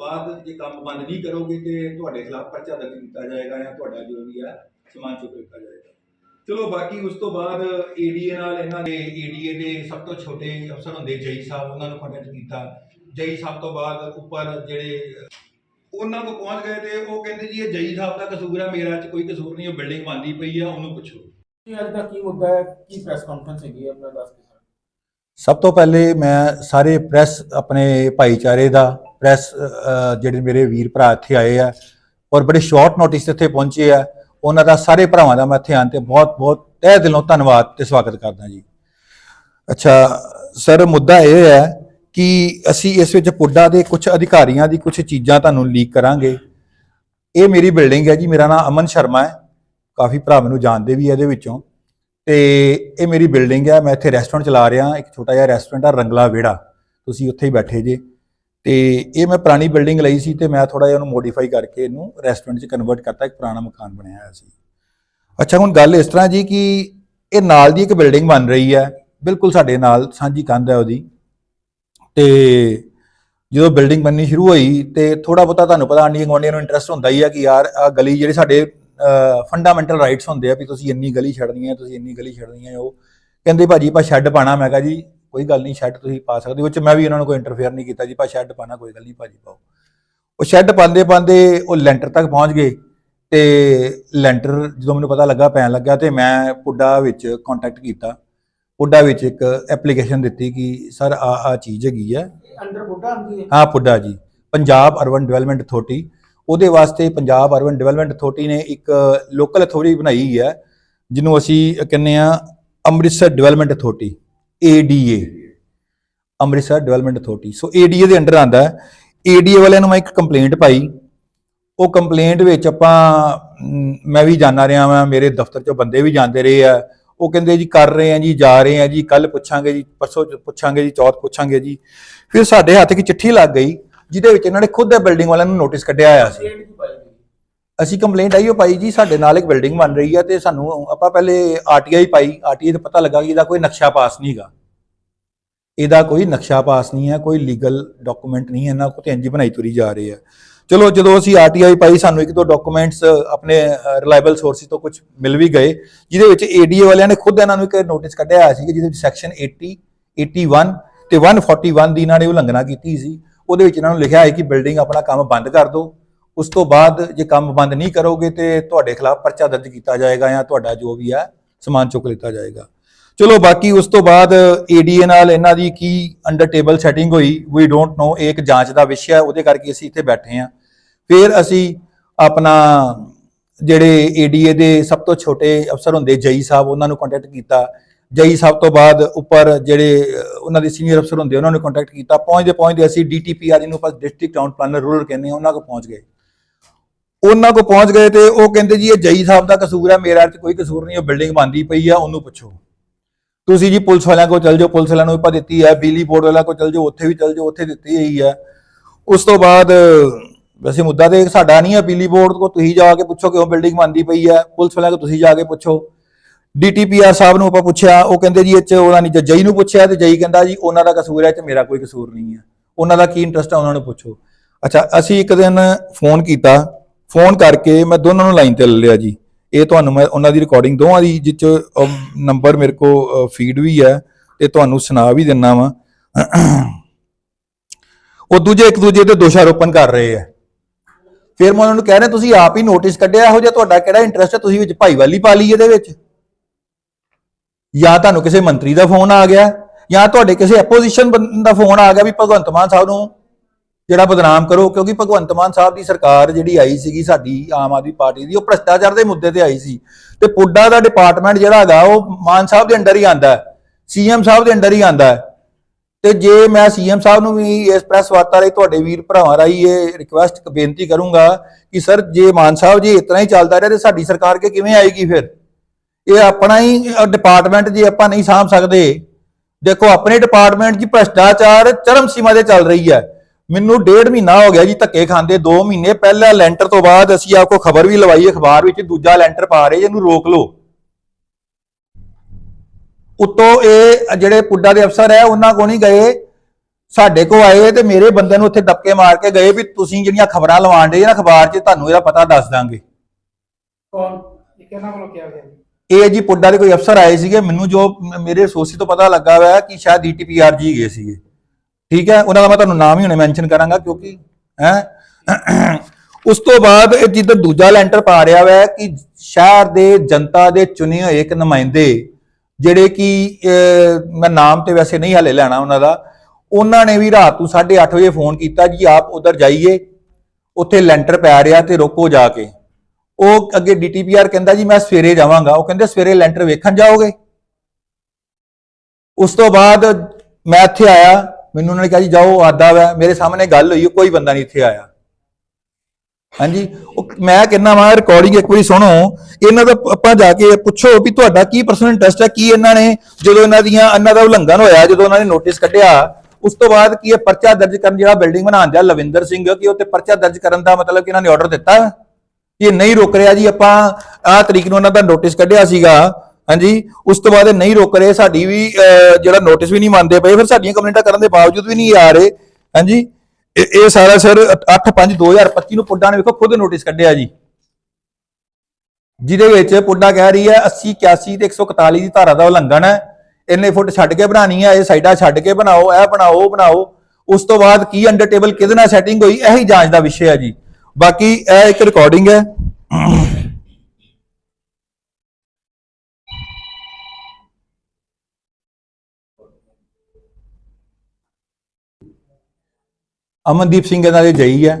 ਜੇ ਕੰਮ ਬੰਦ ਨਹੀਂ ਕਰੋਗੇ ਤੇ ਤੁਹਾਡੇ ਖਿਲਾਫ ਪਰਚਾ ਦਰਜ ਕੀਤਾ ਜਾਏਗਾ ਜਾਂ ਤੁਹਾਡਾ ਜੋ ਵੀ ਹੈ ਸਮਾਨ ਚੁੱਕ ਲਿੱਤਾ ਜਾਏਗਾ। ਚਲੋ ਬਾਕੀ ਉਸ ਤੋਂ ਬਾਅਦ ਏਡੀਏ ਨਾਲ ਇਹਨਾਂ ਦੇ ਏਡੀਏ ਦੇ ਸਭ ਤੋਂ ਛੋਟੇ ਅਫਸਰ ਹੁੰਦੇ ਜਈ ਸਾਹਿਬ ਉਹਨਾਂ ਨੂੰ ਕੰਟੈਕਟ ਕੀਤਾ। ਜਈ ਸਾਹਿਬ ਤੋਂ ਬਾਅਦ ਉੱਪਰ ਜਿਹੜੇ ਉਹਨਾਂ ਕੋਲ ਪਹੁੰਚ ਗਏ ਤੇ ਉਹ ਕਹਿੰਦੇ ਜੀ ਇਹ ਜਈ ਸਾਹਿਬ ਦਾ ਕਸੂਰ ਹੈ ਮੇਰਾ ਚ ਕੋਈ ਕਸੂਰ ਨਹੀਂ ਉਹ ਬਿਲਡਿੰਗ ਬੰਦੀ ਪਈ ਆ ਉਹਨੂੰ ਪੁੱਛੋ। ਕੀ ਅੱਜ ਦਾ ਕੀ ਮੁੱਦਾ ਹੈ? ਕੀ ਪ੍ਰੈਸ ਕਾਨਫਰੰਸ ਹੈਗੀ ਹੈ? ਆਪਣਾ ਦੱਸ ਕੇ ਸਭ ਤੋਂ ਪਹਿਲੇ ਮੈਂ ਸਾਰੇ ਪ੍ਰੈਸ ਆਪਣੇ ਭਾਈਚਾਰੇ ਦਾ ਪ੍ਰੈਸ ਜਿਹੜੇ ਮੇਰੇ ਵੀਰ ਭਰਾ ਇੱਥੇ ਆਏ ਆ ਔਰ ਬੜੇ ਸ਼ਾਰਟ ਨੋਟਿਸ ਤੇ ਇੱਥੇ ਪਹੁੰਚੇ ਆ। ਉਹਨਾਂ ਦਾ ਸਾਰੇ ਭਰਾਵਾਂ ਦਾ ਮੈਂ ਇੱਥੇ ਆਉਣ ਤੇ ਬਹੁਤ ਬਹੁਤ ਤਹਿ ਦਿਲੋਂ ਧੰਨਵਾਦ ਤੇ ਸਵਾਗਤ ਕਰਦਾ ਜੀ। ਅੱਛਾ, ਸਰ, ਮੁੱਦਾ ਇਹ ਹੈ ਕਿ ਅਸੀਂ ਇਸ ਵਿੱਚ ਪੁੱਡਾ ਦੇ ਕੁਝ ਅਧਿਕਾਰੀਆਂ ਦੀ ਕੁਝ ਚੀਜ਼ਾਂ ਤੁਹਾਨੂੰ ਲੀਕ ਕਰਾਂਗੇ। ਇਹ ਮੇਰੀ ਬਿਲਡਿੰਗ ਹੈ ਜੀ, ਮੇਰਾ ਨਾਮ ਅਮਨ ਸ਼ਰਮਾ ਹੈ। ਕਾਫੀ ਭਰਾ ਮੈਨੂੰ ਜਾਣਦੇ ਵੀ ਇਹਦੇ ਵਿੱਚੋਂ। ਤੇ ਇਹ ਮੇਰੀ ਬਿਲਡਿੰਗ ਹੈ, ਮੈਂ ਇੱਥੇ ਰੈਸਟੋਰੈਂਟ ਚਲਾ ਰਿਹਾ, ਇੱਕ ਛੋਟਾ ਜਿਹਾ ਰੈਸਟੋਰੈਂਟ ਆ ਰੰਗਲਾ ਵਿਹੜਾ। ਤੁਸੀਂ ਉੱਥੇ ਹੀ ਬੈਠੇ ਜੇ। ਤੇ ਇਹ ਮੈਂ ਪੁਰਾਣੀ ਬਿਲਡਿੰਗ ਲਈ ਸੀ ਤੇ ਮੈਂ ਥੋੜਾ ਜਿਹਾ ਉਹਨੂੰ ਮੋਡੀਫਾਈ ਕਰਕੇ ਇਹਨੂੰ ਰੈਸਟੋਰੈਂਟ 'ਚ ਕਨਵਰਟ ਕਰਤਾ, ਇੱਕ ਪੁਰਾਣਾ ਮਕਾਨ ਬਣਿਆ ਹੋਇਆ ਸੀ। ਅੱਛਾ, ਹੁਣ ਗੱਲ ਇਸ ਤਰ੍ਹਾਂ ਜੀ ਕਿ ਇਹ ਨਾਲ ਦੀ ਇੱਕ ਬਿਲਡਿੰਗ ਬਣ ਰਹੀ ਹੈ, ਬਿਲਕੁਲ ਸਾਡੇ ਨਾਲ ਸਾਂਝੀ ਕੰਧ ਹੈ ਉਹਦੀ। ਤੇ ਜਦੋਂ ਬਿਲਡਿੰਗ ਬਣਨੀ ਸ਼ੁਰੂ ਹੋਈ ਤੇ ਥੋੜਾ ਬਹੁਤਾ ਤੁਹਾਨੂੰ ਪਤਾ ਆਂਡੀਆਂ ਗੁਆਂਢੀਆਂ ਨੂੰ ਇੰਟਰਸਟ ਹੁੰਦਾ ਹੀ ਆ ਕਿ ਯਾਰ ਆ ਗਲੀ ਜਿਹੜੇ ਸਾਡੇ ਫੰਡਾਮੈਂਟਲ ਰਾਈਟਸ ਹੁੰਦੇ ਆ ਵੀ ਤੁਸੀਂ ਇੰਨੀ ਗਲੀ ਛੱਡਣੀ ਹੈ, ਤੁਸੀਂ ਇੰਨੀ ਗਲੀ ਛੱਡਣੀ ਹੈ ਉਹ। ਕਹਿੰਦੇ ਭਾਜੀ ਆਪਾਂ ਸ਼ੈੱਡ ਪਾਣਾ ਮੈਂ ਕਿਹਾ ਜੀ ਕੋਈ ਗੱਲ ਨਹੀਂ ਸ਼ੈੱਡ ਤੁਸੀਂ ਪਾ ਸਕਦੇ ਹੋ ਉਹ 'ਚ ਮੈਂ ਵੀ ਉਹਨਾਂ ਨੂੰ ਕੋਈ ਇੰਟਰਫੇਅਰ ਨਹੀਂ ਕੀਤਾ ਜੀ ਪਾ ਸ਼ੈੱਡ ਪਾਣਾ ਕੋਈ ਗੱਲ ਨਹੀਂ ਭਾਜੀ ਪਾਓ। ਉਹ ਸ਼ੈੱਡ ਪਾਉਂਦੇ ਪਾਉਂਦੇ ਉਹ ਲੈਂਟਰ ਤੱਕ ਪਹੁੰਚ ਗਏ ਤੇ ਲੈਂਟਰ ਜਦੋਂ ਮੈਨੂੰ ਪਤਾ ਲੱਗਾ ਪੈਣ ਲੱਗਾ ਤੇ ਮੈਂ ਪੁੱਡਾ ਵਿੱਚ ਕੰਟੈਕਟ ਕੀਤਾ। ਪੁੱਡਾ ਵਿੱਚ ਇੱਕ ਐਪਲੀਕੇਸ਼ਨ ਦਿੱਤੀ ਕਿ ਸਰ ਆ ਆ ਚੀਜ਼ ਹੈਗੀ ਹੈ ਅੰਡਰ ਬੁੱਢਾ ਆਂਦੀ ਹੈ? ਹਾਂ ਪੁੱਡਾ ਜੀ ਪੰਜਾਬ ਅਰਬਨ ਡਿਵੈਲਪਮੈਂਟ ਅਥਾਰਟੀ ਉਹਦੇ ਵਾਸਤੇ ਪੰਜਾਬ ਅਰਬਨ ਡਿਵੈਲਪਮੈਂਟ ਅਥਾਰਟੀ ਨੇ ਇੱਕ ਲੋਕਲ ਅਥਾਰਟੀ ਬਣਾਈ ਹੈ ਜਿਹਨੂੰ ਅਸੀਂ ਕਹਿੰਦੇ ਆ Amritsar development authority ADA Amritsar development authority so ADA ਦੇ ਅੰਡਰ ਆਂਦਾ ਹੈ। ADA ਵਾਲਿਆਂ ਨੂੰ ਮੈਂ ਇੱਕ ਕੰਪਲੇਂਟ ਪਾਈ। ਉਹ ਕੰਪਲੇਂਟ ਵਿੱਚ ਆਪਾਂ ਮੈਂ ਵੀ ਜਾਣਾ ਰਿਹਾ ਵਾਂ, ਮੇਰੇ ਦਫ਼ਤਰ ਚੋਂ ਬੰਦੇ ਵੀ ਜਾਂਦੇ ਰਹੇ ਆ। ਉਹ ਕਹਿੰਦੇ ਜੀ, ਕਰ ਰਹੇ ਆ ਜੀ, ਜਾ ਰਹੇ ਆ ਜੀ ਕੱਲ ਪੁੱਛਾਂਗੇ ਜੀ, ਪਰਸੋਂ ਪੁੱਛਾਂਗੇ ਜੀ, ਚੌਥ ਪੁੱਛਾਂਗੇ ਜੀ। ਫਿਰ ਸਾਡੇ ਹੱਥ ਇੱਕ ਚਿੱਠੀ ਲੱਗ ਗਈ, ਜਿਹਦੇ ਵਿੱਚ ਇਹਨਾਂ ਨੇ ਖੁਦ ਦੇ ਬਿਲਡਿੰਗ ਵਾਲਿਆਂ ਨੂੰ ਨੋਟਿਸ ਕੱਢਿਆ ਆਇਆ ਸੀ ਕੰਪਲੇਂਟ ਕੀ ਪਾਈ ਗਈ ਅਸੀਂ ਕੰਪਲੇਂਟ ਆਈ, ਉਹ ਪਾਈ ਜੀ ਸਾਡੇ ਨਾਲ ਇੱਕ ਬਿਲਡਿੰਗ ਬਣ ਰਹੀ ਹੈ ਤੇ ਸਾਨੂੰ ਆਪਾਂ ਪਹਿਲੇ ਆਰਟੀਆਈ ਪਾਈ ਆਰਟੀਆਈ ਤੇ ਪਤਾ ਲੱਗਾ ਕਿ ਇਹਦਾ ਕੋਈ ਨਕਸ਼ਾ ਪਾਸ ਨਹੀਂ ਹੈਗਾ। ਇਹਦਾ ਕੋਈ ਨਕਸ਼ਾ ਪਾਸ ਨਹੀਂ ਹੈ, ਕੋਈ ਲੀਗਲ ਡਾਕੂਮੈਂਟ ਨਹੀਂ ਹੈ ਇਹਨਾਂ ਕੋਲ ਤੇ ਇੰਜ ਬਣਾਈ ਤੁਰੀ ਜਾ ਰਹੀ ਹੈ। ਚਲੋ ਜਦੋਂ ਅਸੀਂ ਆਰਟੀਆਈ ਪਾਈ, ਸਾਨੂੰ ਇੱਕ ਦੋ ਡਾਕੂਮੈਂਟਸ ਆਪਣੇ ਰਿਲਾਇਬਲ ਸੋਰਸਿਸ ਤੋਂ ਕੁਝ ਮਿਲ ਵੀ ਗਏ, ਜਿਹਦੇ ਵਿੱਚ ਏਡੀਏ ਵਾਲਿਆਂ ਨੇ ਖੁਦ ਇਹਨਾਂ ਨੂੰ ਇੱਕ ਨੋਟਿਸ ਕੱਢਿਆ ਹੋਇਆ ਸੀ ਕਿ ਜਿਹਦੇ ਵਿੱਚ ਸੈਕਸ਼ਨ 80 81 ਤੇ 141 ਦੀ ਇਹਨਾਂ ਨੇ ਉਲੰਘਣਾ ਕੀਤੀ ਸੀ। ਉਹਦੇ ਵਿੱਚ ਇਹਨਾਂ ਨੂੰ ਲਿਖਿਆ ਹੈ ਕਿ ਬਿਲਡਿੰਗ ਆਪਣਾ ਕੰਮ ਬੰਦ ਕਰ ਦਿਓ। ਉਸ ਤੋਂ ਬਾਅਦ ਜੇ ਕੰਮ ਬੰਦ ਨਹੀਂ ਕਰੋਗੇ ਤੇ ਤੁਹਾਡੇ ਖਿਲਾਫ ਪਰਚਾ ਦਰਜ ਕੀਤਾ ਜਾਏਗਾ ਜਾਂ ਤੁਹਾਡਾ ਜੋ ਵੀ ਹੈ ਸਮਾਨ ਚੁੱਕ ਲਿੱਤਾ ਜਾਏਗਾ। ਚਲੋ, ਬਾਕੀ ਉਸ ਤੋਂ ਬਾਅਦ ਏਡੀਏ ਨਾਲ ਇਹਨਾਂ ਦੀ ਕੀ ਅੰਡਰ ਟੇਬਲ ਸੈਟਿੰਗ ਹੋਈ ਵੀ ਡੋਂਟ ਨੋ ਇਹ ਇੱਕ ਜਾਂਚ ਦਾ ਵਿਸ਼ਾ ਹੈ, ਉਹਦੇ ਕਰਕੇ ਅਸੀਂ ਇੱਥੇ ਬੈਠੇ ਹਾਂ। ਫਿਰ ਅਸੀਂ ਆਪਣਾ ਜਿਹੜੇ ਏਡੀਏ ਦੇ ਸਭ ਤੋਂ ਛੋਟੇ ਅਫਸਰ ਹੁੰਦੇ, ਜਈ ਸਾਹਿਬ, ਉਹਨਾਂ ਨੂੰ ਕੰਟੈਕਟ ਕੀਤਾ। ਜਈ ਸਾਹਿਬ ਤੋਂ ਬਾਅਦ ਉੱਪਰ ਜਿਹੜੇ, ਉਹਨਾਂ ਦੇ ਸੀਨੀਅਰ ਅਫਸਰ ਹੁੰਦੇ, ਉਹਨਾਂ ਨੂੰ ਕੰਟੈਕਟ ਕੀਤਾ। ਪਹੁੰਚਦੇ ਪਹੁੰਚਦੇ ਅਸੀਂ ਡੀਟੀਪੀਆਰ ਜਿਹਨੂੰ ਆਪਾਂ ਡਿਸਟ੍ਰਿਕਟ ਟਾਊਨ ਪਲਾਨਰ ਰੂਰਲ ਕਹਿੰਦੇ ਆ ਉਹਨਾਂ ਕੋਲ ਪਹੁੰਚ ਗਏ। ਉਹਨਾਂ ਕੋਲ ਪਹੁੰਚ ਗਏ ਤੇ ਉਹ ਕਹਿੰਦੇ ਜੀ, ਇਹ ਜਈ ਸਾਹਿਬ ਦਾ ਕਸੂਰ ਹੈ, ਮੇਰਾ ਤੇ ਕੋਈ ਕਸੂਰ ਨਹੀਂ, ਉਹ ਬਿਲਡਿੰਗ ਬੰਦੀ ਪਈ ਆ, ਉਹਨੂੰ ਪੁੱਛੋ। ਤੁਸੀਂ ਜੀ ਪੁਲਿਸ ਵਾਲਿਆਂ ਕੋਲ ਚਲ ਜਾਓ, ਪੁਲਿਸ ਵਾਲਿਆਂ ਨੂੰ ਆਪਾਂ ਦਿੱਤੀ ਹੈ ਬਿਜਲੀ ਬੋਰਡ ਵਾਲਿਆਂ ਕੋਲ ਚਲ ਜਾਓ, ਉੱਥੇ ਵੀ ਚਲ ਜਾਓ, ਉੱਥੇ ਦਿੱਤੀ ਹੋਈ ਹੈ ਉਸ ਤੋਂ ਬਾਅਦ, ਵੈਸੇ ਮੁੱਦਾ ਤੇ ਸਾਡਾ ਨਹੀਂ ਹੈ ਬਿਜਲੀ ਬੋਰਡ ਕੋ ਤੁਸੀਂ ਜਾ ਕੇ ਪੁੱਛੋ ਕਿ ਉਹ ਬਿਲਡਿੰਗ ਬੰਦੀ ਪਈ ਹੈ ਪੁਲਿਸ ਵਾਲਿਆਂ ਕੋ ਤੁਸੀਂ ਜਾ ਕੇ ਪੁੱਛੋ। ਡੀਟੀਪੀਆਰ ਸਾਹਿਬ ਨੂੰ ਆਪਾਂ ਪੁੱਛਿਆ, ਉਹ ਕਹਿੰਦੇ ਜੀ, ਇਹ ਚ ਉਹਨਾਂ ਨੇ ਜਈ ਨੂੰ ਪੁੱਛਿਆ ਤੇ ਜਈ ਕਹਿੰਦਾ ਜੀ, ਉਹਨਾਂ ਦਾ ਕਸੂਰ ਹੈ ਤੇ ਮੇਰਾ ਕੋਈ ਕਸੂਰ ਨਹੀਂ ਹੈ ਉਹਨਾਂ ਦਾ ਕੀ ਇੰਟਰਸਟ ਹੈ ਉਹਨਾਂ ਨੂੰ ਪੁੱਛੋ। ਅੱਛਾ, ਅਸੀਂ ਇੱਕ ਦਿਨ ਫੋਨ ਕੀਤਾ ਫੋਨ ਕਰਕੇ ਮੈਂ ਦੋਨਾਂ ਨੂੰ ਲਾਈਨ ਤੇ ਲੈ ਲਿਆ ਜੀ। ਇਹ ਤੁਹਾਨੂੰ ਮੈਂ ਉਹਨਾਂ ਦੀ ਰਿਕਾਰਡਿੰਗ ਦੋਵਾਂ ਦੀ ਜਿੱਚ ਨੰਬਰ ਮੇਰੇ ਕੋ ਫੀਡ ਵੀ ਹੈ ਤੇ ਤੁਹਾਨੂੰ ਸੁਣਾ ਵੀ ਦਿੰਨਾ ਵਾਂ। ਉਹ ਦੂਜੇ, ਇੱਕ ਦੂਜੇ ਤੇ ਦੋਸ਼ਾਰੋਪਣ ਕਰ ਰਹੇ ਆ ਫਿਰ ਮੈਂ ਉਹਨਾਂ ਨੂੰ ਕਹਿ ਰਿਹਾ, ਤੁਸੀਂ ਆਪ ਹੀ ਨੋਟਿਸ ਕੱਢਿਆ ਇਹੋ ਜਿਹਾ ਤੁਹਾਡਾ ਕਿਹੜਾ ਇੰਟਰਸਟ ਹੈ? ਤੁਸੀਂ ਵਿੱਚ ਭਾਈਵਾਲੀ ਪਾ ਲਈ ਇਹਦੇ ਵਿੱਚ। ਜਾਂ ਤੁਹਾਨੂੰ ਕਿਸੇ ਮੰਤਰੀ ਦਾ ਫੋਨ ਆ ਗਿਆ, ਜਾਂ ਤੁਹਾਡੇ ਕਿਸੇ ਐਪੋਜੀਸ਼ਨ ਦਾ ਫੋਨ ਆ ਗਿਆ ਵੀ ਭਗਵੰਤ ਮਾਨ ਸਾਹਿਬ ਨੂੰ ਜਿਹੜਾ ਬਦਨਾਮ ਕਰੋ, ਕਿਉਂਕਿ ਭਗਵੰਤ ਮਾਨ ਸਾਹਿਬ ਦੀ ਸਰਕਾਰ ਜਿਹੜੀ ਆਈ ਸੀਗੀ ਸਾਡੀ ਆਮ ਆਦਮੀ ਪਾਰਟੀ ਦੀ, ਉਹ ਭ੍ਰਸ਼ਟਾਚਾਰ ਦੇ ਮੁੱਦੇ ਤੇ ਆਈ ਸੀ। ਤੇ ਪੁੱਡਾ ਦਾ ਡਿਪਾਰਟਮੈਂਟ ਜਿਹੜਾ ਹੈਗਾ, ਉਹ ਮਾਨ ਸਾਹਿਬ ਦੇ ਅੰਡਰ ਹੀ ਆਂਦਾ ਹੈ। ਸੀਐਮ ਸਾਹਿਬ ਦੇ ਅੰਡਰ ਹੀ ਆਂਦਾ ਹੈ। ਤੇ ਜੇ ਮੈਂ ਸੀਐਮ ਸਾਹਿਬ ਨੂੰ ਵੀ ਇਸ ਪ੍ਰੈਸ ਵਾਰਤਾ ਲਈ ਤੁਹਾਡੇ ਵੀਰ ਭਰਾਵਾਂ ਰਾਹੀਂ ਇਹ ਰਿਕੁਐਸਟ ਬੇਨਤੀ ਕਰੂੰਗਾ ਕਿ ਸਰ, ਜੇ ਮਾਨ ਸਾਹਿਬ ਜੀ ਇਤਨਾ ਹੀ ਚੱਲਦਾ ਰਿਹਾ, ਤੇ ਸਾਡੀ ਸਰਕਾਰ ਕੇ ਕਿਵੇਂ ਆਏਗੀ ਫਿਰ? ਇਹ ਆਪਣਾ ਹੀ ਡਿਪਾਰਟਮੈਂਟ ਜੇ ਆਪਾਂ ਨਹੀਂ ਸਾਂਭ ਸਕਦੇ। ਦੇਖੋ, ਆਪਣੇ ਡਿਪਾਰਟਮੈਂਟ 'ਚ ਭ੍ਰਸ਼ਟਾਚਾਰ ਚਰਮ ਸੀਮਾ ਤੇ ਚੱਲ ਰਹੀ ਹੈ। ਮੈਨੂੰ ਡੇਢ ਮਹੀਨਾ ਹੋ ਗਿਆ ਜੀ ਧੱਕੇ ਖਾਂਦੇ 2 ਮਹੀਨੇ ਪਹਿਲਾ ਲੈਂਟਰ ਤੋਂ ਬਾਅਦ ਅਸੀਂ ਆਪਕੋ ਖਬਰ ਵੀ ਲਵਾਈ ਅਖਬਾਰ ਵਿੱਚ ਦੂਜਾ ਲੈਂਟਰ ਪਾ ਰਹੇ ਇਹਨੂੰ ਰੋਕ ਲਓ। ਉੱਤੋਂ ਇਹ ਜਿਹੜੇ ਪੁੱਡਾ ਦੇ ਅਫਸਰ ਹੈ ਉਹਨਾਂ ਕੋ ਨਹੀਂ ਗਏ। ਸਾਡੇ ਕੋ ਆਏ ਤੇ ਮੇਰੇ ਬੰਦੇ ਨੂੰ ਉੱਥੇ ਦਬਕੇ ਮਾਰ ਕੇ ਗਏ ਵੀ ਤੁਸੀਂ ਜਿਹੜੀਆਂ ਖਬਰਾਂ ਲਵਾਣ ਦੇ ਨਾ ਅਖਬਾਰ 'ਚ ਤੁਹਾਨੂੰ ਇਹਦਾ ਪਤਾ ਦੱਸ ਦਾਂਗੇ। ਕੌਣ? ਇਹ ਕਿਹਨਾਂ ਵੱਲੋਂ ਕਿਹਾ ਗਿਆ ਇਹ ਜੀ ਪੁੱਡਾ ਦੇ ਕੋਈ ਅਫਸਰ ਆਏ ਸੀਗੇ ਮੈਨੂੰ ਜੋ ਮੇਰੇ ਸੋਸੀ ਤੋਂ ਪਤਾ ਲੱਗਾ ਹੋਇਆ ਕਿ ਸ਼ਾਇਦ ਡੀਟੀਪੀਆਰ ਜੀ ਗਏ ਸੀਗੇ। ਠੀਕ ਹੈ? ਉਹਨਾਂ ਦਾ ਮੈਂ ਤੁਹਾਨੂੰ ਨਾਮ ਹੀ ਹੁਣੇ ਮੈਂਸ਼ਨ ਕਰਾਂਗਾ ਕਿਉਂਕਿ, ਹੈ? ਉਸ ਤੋਂ ਬਾਅਦ ਇਹ ਜਿੱਦਾਂ ਦੂਜਾ ਲੈਂਟਰ ਪਾ ਰਿਹਾ ਹੋਇਆ ਕਿ ਸ਼ਹਿਰ ਦੇ ਜਨਤਾ ਦੇ ਚੁਣੇ ਹੋਏ ਇੱਕ ਨੁਮਾਇੰਦੇ ਜਿਹੜੇ ਕਿ ਮੈਂ ਨਾਮ ਤੇ ਵੈਸੇ ਨਹੀਂ ਹਲੇ ਲੈਣਾ ਉਹਨਾਂ ਦਾ, ਉਹਨਾਂ ਨੇ ਵੀ ਰਾਤ ਨੂੰ 8:30 ਵਜੇ ਫੋਨ ਕੀਤਾ ਜੀ, ਆਪ ਉਧਰ ਜਾਈਏ। ਉੱਥੇ ਲੈਂਟਰ ਪੈ ਰਿਹਾ ਤੇ ਰੋਕੋ ਜਾ ਕੇ। ਉਹ ਅੱਗੇ ਡੀਟੀਪੀਆਰ ਕਹਿੰਦਾ ਜੀ, ਮੈਂ ਸਵੇਰੇ ਜਾਵਾਂਗਾ। ਉਹ ਕਹਿੰਦੇ ਸਵੇਰੇ ਲੈਂਟਰ ਵੇਖਣ ਜਾਓਗੇ? ਉਸ ਤੋਂ ਬਾਅਦ ਮੈਂ ਇੱਥੇ ਆਇਆ। ਮੈਨੂੰ ਉਹਨਾਂ ਨੇ ਕਿਹਾ ਜੀ, ਜਾਓ ਆਦਾ ਵਾ ਮੇਰੇ ਸਾਹਮਣੇ ਗੱਲ ਹੋਈ ਕੋਈ ਬੰਦਾ ਨਹੀਂ ਇੱਥੇ ਆਇਆ। ਹਾਂਜੀ? ਉਹ ਮੈਂ ਕਹਿੰਦਾ ਵਾਂ ਰਿਕਾਰਡਿੰਗ ਇੱਕ ਵਾਰੀ ਸੁਣੋ। ਇਹਨਾਂ ਦਾ ਆਪਾਂ ਜਾ ਕੇ ਪੁੱਛੋ ਵੀ ਤੁਹਾਡਾ ਕੀ ਪਰਸਨਲ ਇੰਟਰਸਟ ਹੈ, ਕੀ ਇਹਨਾਂ ਨੇ ਜਦੋਂ ਇਹਨਾਂ ਦੀਆਂ, ਇਹਨਾਂ ਦਾ ਉਲੰਘਣ ਹੋਇਆ, ਜਦੋਂ ਉਹਨਾਂ ਨੇ ਨੋਟਿਸ ਕੱਢਿਆ, ਉਸ ਤੋਂ ਬਾਅਦ ਕੀ ਇਹ ਪਰਚਾ ਦਰਜ ਕਰਨ ਜਿਹੜਾ ਬਿਲਡਿੰਗ ਬਣਾਉਣ ਦਿਆ ਲਵਿੰਦਰ ਸਿੰਘ, ਕਿ ਉਹ ਪਰਚਾ ਦਰਜ ਕਰਨ ਦਾ ਮਤਲਬ ਕਿ ਇਹਨਾਂ ਨੇ ਆਰਡਰ ਦਿੱਤਾ? ਕਿ ਨਹੀਂ ਰੁਕ ਰਿਹਾ ਜੀ, ਆਪਾਂ ਆਹ ਤਰੀਕ ਨੂੰ ਉਹਨਾਂ ਦਾ ਨੋਟਿਸ ਕੱਢਿਆ ਸੀਗਾ। ਹਾਂਜੀ ਉਸ ਤੋਂ ਬਾਅਦ ਇਹ ਨਹੀਂ ਰੋਕ ਰਹੇ ਸਾਡੀ ਵੀ ਅਹ, ਜਿਹੜਾ ਨੋਟਿਸ ਵੀ ਨਹੀਂ ਮੰਨਦੇ ਪਏ ਫਿਰ ਸਾਡੀਆਂ ਕੰਪਲੇਂਟਾਂ ਕਰਨ ਦੇ ਬਾਵਜੂਦ ਵੀ ਨਹੀਂ ਆ ਰਹੇ। ਹਾਂਜੀ ਇਹ ਇਹ ਸਾਰਾ ਸਰ 8/5/2025 ਨੂੰ ਪੁੱਡਾ ਨੇ ਵੇਖੋ ਖੁਦ ਨੋਟਿਸ ਕੱਢਿਆ ਜੀ। ਜਿਹਦੇ ਵਿੱਚ ਪੁੱਡਾ ਕਹਿ ਰਹੀ ਹੈ 80 81 ਤੇ 141 ਦੀ ਧਾਰਾ ਦਾ ਉਲੰਘਣ ਹੈ। ਇੰਨੇ ਫੁੱਟ ਛੱਡ ਕੇ ਬਣਾਣੀ ਹੈ ਇਹ ਸਾਈਡਾਂ ਛੱਡ ਕੇ ਬਣਾਓ ਇਹ ਬਣਾਓ ਉਹ ਬਣਾਓ। ਉਸ ਤੋਂ ਬਾਅਦ ਕੀ ਅੰਡਰ ਟੇਬਲ ਕਿਹਦੇ ਨਾਲ ਸੈਟਿੰਗ ਹੋਈ ਇਹੀ ਜਾਂਚ ਦਾ ਵਿਸ਼ੇ ਹੈ ਜੀ। ਬਾਕੀ ਇਹ ਇੱਕ ਰਿਕਾਰਡਿੰਗ ਹੈ। ਅਮਨਦੀਪ ਸਿੰਘ ਇਹਨਾਂ ਦੇ ਜਈ ਹੈ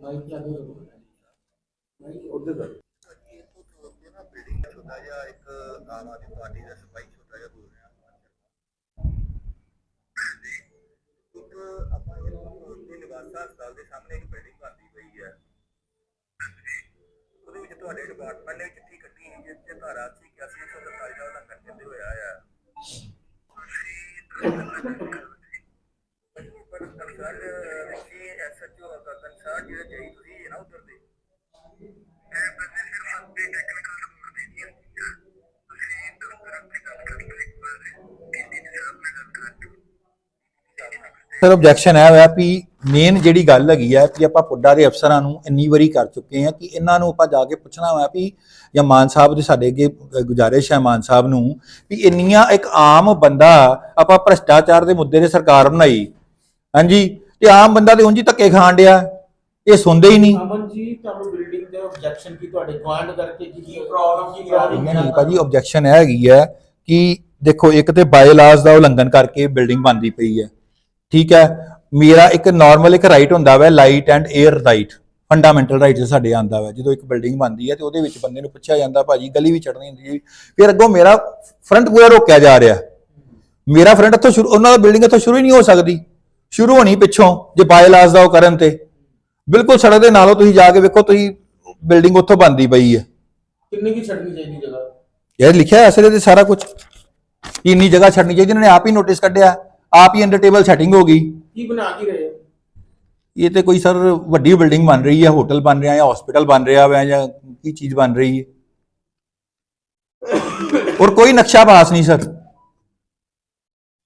ਮਾਈਕ ਚਾਲੂ ਰੱਖੋ ਨਹੀਂ ਉਧਰ ਕਰ ਛੋਟਾ ਜਿਹਾ ਇੱਕ ਆਮ ਆਦਮੀ ਪਾਰਟੀ ਦਾ ਸਿਪਾਹੀ ਛੋਟਾ ਜਿਹਾ ਬੋਲ ਰਿਹਾ ਇੱਕ ਆਪਾਂ ਇਹ ਦੇ ਨਿਵਾਸਾ ਹਸਪਤਾਲ ਦੇ ਸਾਹਮਣੇ ਇੱਕ ਬਿਲਡਿੰਗ ਬਣਦੀ ਪਈ ਹੈ। ਉਹਦੇ ਵਿੱਚ ਤੁਹਾਡੇ ਡਿਪਾਰਟਮੈਂਟ ਨੇ ਚਿੱਠੀ ਕੱਢੀ ਹੈ ਜਿਸ ਤੇ ਧਾਰਾ 81 147 ਦਾ ਉਲੰਘਣ ਕਹਿੰਦੇ ਹੋਇਆ ਆ ਪਰ ਕੰਸਰਨ ਰੱਖੀ ਐਸਐਚਓ ਕੰਸਰਨ ਜਿਹੜੇ ਜਾਈ ਤੁਸੀਂ ਹੈ ਨਾ ਉਧਰ ਦੇ। ਮੈਂ ਬੰਦੇ ਸਿਰਫ ਆਪਣੇ ਟੈਕਨੀਕਲ ਸਪੋਰਟ ਦੇ ਦਿਆ ਤੁਸੀਂ ਦਫ਼ਤਰ ਆਪਣੇ ਗੱਲ ਕਰਕੇ ਇੱਕ ਵਾਰ ਡੀਸੀ ਸਾਹਿਬ ਨਾਲ ਗੱਲ ਕਰ ਸਰ ਆਬਜੈਕਸ਼ਨ ਹੈ ਹੋਇਆ ਵੀ ਮੇਨ ਜਿਹੜੀ ਗੱਲ ਹੈਗੀ ਹੈ ਕਿ ਆਪਾਂ ਪੁੱਡਾ ਦੇ ਅਫਸਰਾਂ ਨੂੰ ਇੰਨੀ ਵਾਰੀ ਕਰ ਚੁੱਕੇ ਹਾਂ ਕਿ ਇਹਨਾਂ ਨੂੰ ਆਪਾਂ ਜਾ ਕੇ ਪੁੱਛਣਾ ਹੋਇਆ ਵੀ ਜਾਂ ਮਾਨ ਸਾਹਿਬ ਦੇ ਸਾਡੇ ਅੱਗੇ ਗੁਜ਼ਾਰਿਸ਼ ਹੈ ਮਾਨ ਸਾਹਿਬ ਨੂੰ ਵੀ ਇੰਨੀਆਂ ਇੱਕ ਆਮ ਬੰਦਾ ਆਪਾਂ ਭ੍ਰਸ਼ਟਾਚਾਰ ਦੇ ਮੁੱਦੇ ਤੇ ਸਰਕਾਰ ਬਣਾਈ। ਹਾਂਜੀ? ਤੇ ਆਮ ਬੰਦਾ ਤੇ ਉਂਝ ਹੀ ਧੱਕੇ ਖਾਣ ਡਿਆ। ਇਹ ਸੁਣਦੇ ਹੀ ਨਹੀਂ। ਅਮਨ ਜੀ ਤੁਹਾਨੂੰ ਬਿਲਡਿੰਗ ਦੇ ਆਬਜੈਕਸ਼ਨ ਕੀ? ਤੁਹਾਡੇ ਗਵਾਂਡ ਕਰਕੇ ਕੀ ਪ੍ਰੋਬਲਮ ਕੀ ਆ ਰਹੀ? ਨਹੀਂ ਭਾਜੀ ਆਬਜੈਕਸ਼ਨ ਹੈਗੀ ਹੈ ਕਿ ਦੇਖੋ ਇੱਕ ਤੇ ਬਾਇਲਾਸ ਦਾ ਉਲੰਘਣ ਕਰਕੇ ਬਿਲਡਿੰਗ ਬਣਦੀ ਪਈ ਹੈ। ਠੀਕ ਹੈ? ਮੇਰਾ ਇੱਕ ਨਾਰਮਲ ਇੱਕ ਰਾਈਟ ਹੁੰਦਾ ਵਾ light and air right fundamental right ਸਾਡੇ ਆਂਦਾ ਵਾ। ਜਦੋਂ ਇੱਕ ਬਿਲਡਿੰਗ ਬਣਦੀ ਹੈ ਤੇ ਉਹਦੇ ਵਿੱਚ ਬੰਦੇ ਨੂੰ ਪੁੱਛਿਆ ਜਾਂਦਾ ਭਾਜੀ ਗਲੀ ਵੀ ਚੜਨੀ ਹੁੰਦੀ ਹੈ। ਫਿਰ ਅੱਗੋਂ ਮੇਰਾ ਫਰੰਟ ਪੂਰਾ ਰੋਕਿਆ ਜਾ ਰਿਹਾ। ਮੇਰਾ ਫਰੰਟ ਇੱਥੋਂ ਸ਼ੁਰੂ ਉਹਨਾਂ ਦਾ ਬਿਲਡਿੰਗ ਇੱਥੋਂ ਸ਼ੁਰੂ ਹੀ ਨਹੀਂ ਹੋ ਸਕਦੀ। ਸ਼ੁਰੂ ਹੋਣੀ ਪਿੱਛੋਂ ਜੇ ਬਾਇਲਾਸ ਦਾ ਉਹ ਕਰਨ ਤੇ। ਬਿਲਕੁਲ ਸੜਕ ਦੇ ਨਾਲੋਂ ਤੁਸੀਂ ਜਾ ਕੇ ਵੇਖੋ ਤੁਸੀਂ ਬਿਲਡਿੰਗ ਉੱਥੋਂ ਬਣਦੀ ਪਈ ਹੈ। ਕਿੰਨੀ ਕੀ ਛੱਡਣੀ ਚਾਹੀਦੀ ਜਗ੍ਹਾ? ਇਹ ਲਿਖਿਆ ਅਸਲੇ ਤੇ ਸਾਰਾ ਕੁਝ ਇੰਨੀ ਜਗ੍ਹਾ ਛੱਡਣੀ ਚਾਹੀਦੀ ਇਹਨਾਂ ਨੇ ਆਪ ਹੀ ਨੋਟਿਸ ਕੱਢਿਆ। ਆਪ ਹੀ ਅੰਡਰ ਟੇਬਲ ਸੈਟਿੰਗ ਹੋ ਗਈ। ਕੀ ਬਣਾ ਕੀ ਰਹੇ ਹੋ? ਇਹ ਤੇ ਕੋਈ ਸਰ ਵੱਡੀ ਬਿਲਡਿੰਗ ਬਣ ਰਹੀ ਹੈ ਹੋਟਲ ਬਣ ਰਿਹਾ ਹੈ ਹਸਪੀਟਲ ਬਣ ਰਿਹਾ ਹੈ ਜਾਂ ਕੀ ਚੀਜ਼ ਬਣ ਰਹੀ ਹੈ। ਔਰ ਕੋਈ ਨਕਸ਼ਾ ਪਾਸ ਨਹੀਂ ਸਰ।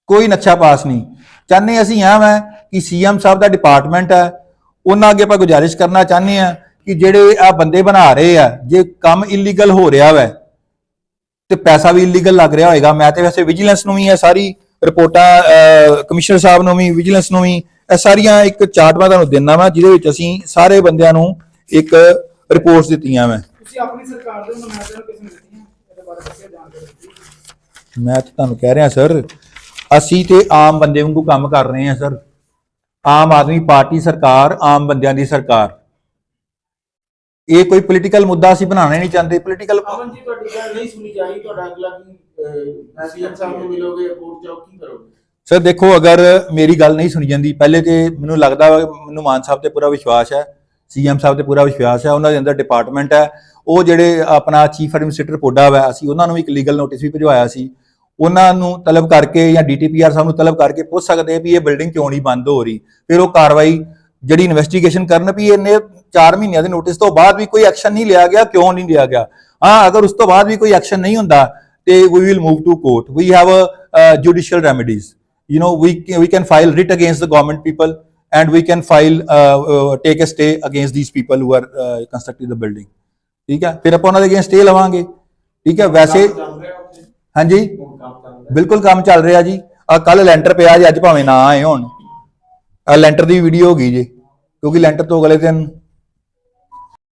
ਕੋਈ ਨਕਸ਼ਾ ਪਾਸ ਨਹੀਂ। ਚਾਹੁੰਦੇ ਅਸੀਂ ਆ ਮੈਂ ਕਿ ਸੀਐਮ ਸਾਹਿਬ ਦਾ ਡਿਪਾਰਟਮੈਂਟ ਹੈ ਉਹਨਾਂ ਅੱਗੇ ਆਪਾਂ ਗੁਜ਼ਾਰਿਸ਼ ਕਰਨਾ ਚਾਹੁੰਦੇ ਆ ਕਿ ਜਿਹੜੇ ਆ ਬੰਦੇ ਬਣਾ ਰਹੇ ਆ ਜੇ ਕੰਮ ਇਲੀਗਲ ਹੋ ਰਿਹਾ ਵੈ ਤੇ ਪੈਸਾ ਵੀ ਇਲੀਗਲ ਲੱਗ ਰਿਹਾ ਹੋਏਗਾ। ਮੈਂ ਤੇ ਵੈਸੇ ਵਿਜੀਲੈਂਸ ਨੂੰ ਵੀ ਇਹ ਸਾਰੀ ਰਿਪੋਰਟਾਂ ਕਮਿਸ਼ਨਰ ਸਾਹਿਬ ਨੂੰ ਵੀ ਵਿਜੀਲੈਂਸ ਨੂੰ ਵੀ ਇਹ ਸਾਰੀਆਂ ਇੱਕ ਚਾਰਟ ਮੈਂ ਤੁਹਾਨੂੰ ਦਿੰਦਾ ਵਾਂ ਜਿਹਦੇ ਵਿੱਚ ਅਸੀਂ ਸਾਰੇ ਬੰਦਿਆਂ ਨੂੰ ਇੱਕ ਰਿਪੋਰਟਸ ਦਿੱਤੀਆਂ ਮੈਂ ਤੁਸੀਂ ਆਪਣੀ ਸਰਕਾਰ ਦੇ ਨੁਮਾਇੰਦਿਆਂ ਨੂੰ ਕਿਸ ਨੇ ਦਿੱਤੀਆਂ? ਇਹਦੇ ਬਾਰੇ ਦੱਸਿਆ ਜਾਣਕਾਰੀ ਦਿੱਤੀ ਮੈਂ ਤਾਂ ਤੁਹਾਨੂੰ ਕਹਿ ਰਿਹਾ ਸਰ ਅਸੀਂ ਤੇ ਆਮ ਬੰਦੇ ਵਾਂਗੂ ਕੰਮ ਕਰ ਰਹੇ ਹਾਂ ਸਰ। ਆਮ ਆਦਮੀ ਪਾਰਟੀ ਸਰਕਾਰ ਆਮ ਬੰਦਿਆਂ ਦੀ ਸਰਕਾਰ। ਇਹ ਕੋਈ ਪੋਲੀਟੀਕਲ ਮੁੱਦਾ ਅਸੀਂ ਬਣਾਉਣਾ ਹੀ ਨਹੀਂ ਚਾਹੁੰਦੇ ਪੋਲੀਟੀਕਲ ਅਮਨ ਜੀ ਤੁਹਾਡੀ ਗੱਲ ਨਹੀਂ ਸੁਣੀ ਜਾਈ ਤੁਹਾਡਾ ਅਗਲਾ ਕੀ ਸੀਐਮ ਸਾਹਿਬ ਨੂੰ ਮਿਲੋਗੇ ਕੋਰਟ ਜਾਓ ਕੀ ਕਰੋਗੇ? ਸਰ ਦੇਖੋ ਅਗਰ ਮੇਰੀ ਗੱਲ ਨਹੀਂ ਸੁਣੀ ਜਾਂਦੀ ਪਹਿਲੇ ਤੇ ਮੈਨੂੰ ਲੱਗਦਾ ਮੈਨੂੰ ਮਾਨ ਸਾਹਿਬ ਤੇ ਪੂਰਾ ਵਿਸ਼ਵਾਸ ਹੈ ਸੀਐਮ ਸਾਹਿਬ ਤੇ ਪੂਰਾ ਵਿਸ਼ਵਾਸ ਹੈ ਉਹਨਾਂ ਦੇ ਅੰਦਰ ਡਿਪਾਰਟਮੈਂਟ ਹੈ ਉਹ ਜਿਹੜੇ ਆਪਣਾ ਚੀਫ ਐਡਮਿਨਿਸਟ੍ਰੇਟਰ ਪੋਡਾ ਵਾ ਅਸੀਂ ਉਹਨਾਂ ਨੂੰ ਵੀ ਇੱਕ ਲੀਗਲ ਨੋਟਿਸ ਵੀ ਭਿਜਵਾਇਆ ਸੀ ਉਹਨਾਂ ਨੂੰ ਤਲਬ ਕਰਕੇ ਜਾਂ ਡੀਟੀਪੀਆਰ ਸਾਹਿਬ ਨੂੰ ਤਲਬ ਕਰਕੇ ਪੁੱਛ ਸਕਦੇ ਆ ਵੀ ਇਹ ਬਿਲਡਿੰਗ ਕਿਉਂ ਨਹੀਂ ਬੰਦ ਹੋ ਰਹੀ ਫਿਰ ਉਹ ਕਾਰਵਾਈ ਜਿਹੜੀ ਇਨਵੈਸਟੀਗੇਸ਼ਨ ਕਰਨ ਵੀ ਇਹਨੇ 4 ਮਹੀਨਿਆਂ ਦੇ ਨੋਟਿਸ ਤੋਂ ਬਾਅਦ ਵੀ ਕੋਈ ਐਕਸ਼ਨ ਨਹੀਂ ਲਿਆ ਗਿਆ ਕਿਉਂ ਨਹੀਂ ਲਿਆ ਗਿਆ? ਹਾਂ ਅਗਰ ਉਸ ਤੋਂ ਬਾਅਦ ਵੀ ਕੋਈ ਐਕਸ਼ਨ ਨਹੀਂ ਹੁੰਦਾ ਤੇ we will move to court we have a judicial remedies we can file writ against the government people and we can file uh, uh, take a stay against these people who are uh, constructing the building. ਠੀਕ ਹੈ? ਫਿਰ ਆਪਾਂ ਉਹਨਾਂ ਦੇ against stay ਲਵਾਂਗੇ। ਠੀਕ ਹੈ? ਵੈਸੇ ਹਾਂਜੀ? ਬਿਲਕੁਲ ਕੰਮ ਚੱਲ ਰਿਹਾ। ਜੀ। ਆ ਕੱਲ ਲੈਂਟਰ ਪਿਆ ਜੀ ਅੱਜ ਭਾਵੇਂ ਨਾ ਆਏ ਹੁਣ। ਆ ਲੈਂਟਰ ਦੀ ਵੀਡੀਓ ਹੋ ਗਈ ਜੀ। ਕਿਉਂਕਿ ਲੈਂਟਰ ਤੋਂ ਅਗਲੇ ਦਿਨ